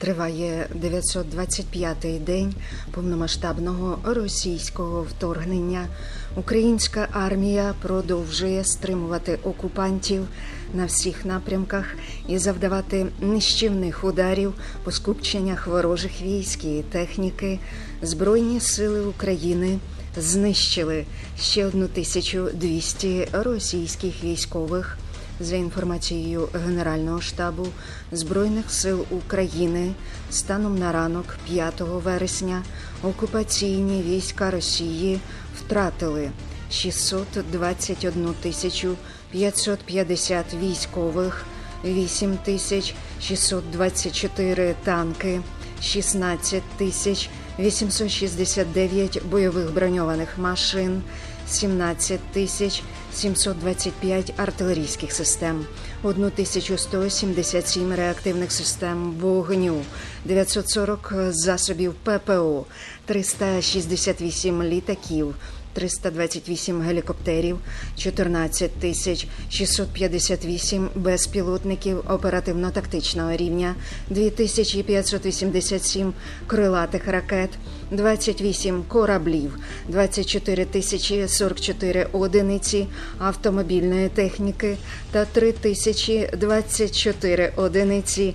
Триває 925-й день повномасштабного російського вторгнення. Українська армія продовжує стримувати окупантів на всіх напрямках і завдавати нищівних ударів по скупченнях ворожих військ і техніки. Збройні сили України знищили ще 1200 російських військових. За інформацією Генерального штабу Збройних сил України, станом на ранок 5 вересня окупаційні війська Росії втратили 621 тисячу 550 військових, 8 тисяч 624 танки, 16 тисяч 869 бойових броньованих машин, 17 тисяч 725 артилерійських систем, 1177 реактивних систем вогню, 940 засобів ППО, 368 літаків, 328 гелікоптерів, 14 тисяч 658 безпілотників оперативно-тактичного рівня, 2587 крилатих ракет, 28 кораблів, 24 тисячі 44 одиниці автомобільної техніки та 3 тисячі 24 одиниці